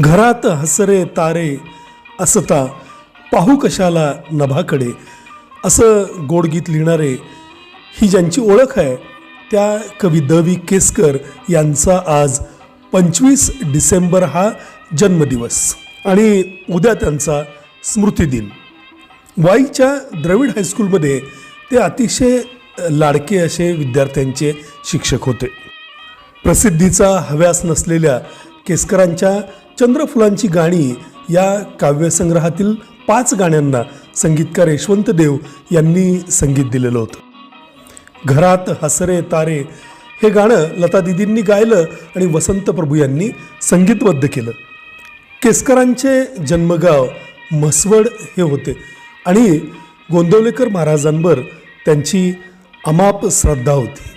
घरात हसरे तारे असता पाहू कशाला नभाकडे. असं गोडगीत लिहिणारे ही ज्यांची ओळख आहे त्या कवी द केसकर यांचा आज पंचवीस डिसेंबर हा जन्मदिवस आणि उद्या त्यांचा स्मृतिदिन. वाईच्या द्रविड हायस्कूलमध्ये ते अतिशय लाडके असे विद्यार्थ्यांचे शिक्षक होते. प्रसिद्धीचा हव्यास नसलेल्या केसकरांच्या चंद्रफुलांची गाणी या काव्यसंग्रहातील पाच गाण्यांना संगीतकार यशवंत देव यांनी संगीत दिलेलं होतं. घरात हसरे तारे हे गाणं लता दिदींनी गायलं आणि वसंत प्रभू यांनी संगीतबद्ध केलं. केसकरांचे जन्मगाव म्हसवड हे होते आणि गोंदवलेकर महाराजांवर त्यांची अमाप श्रद्धा होती.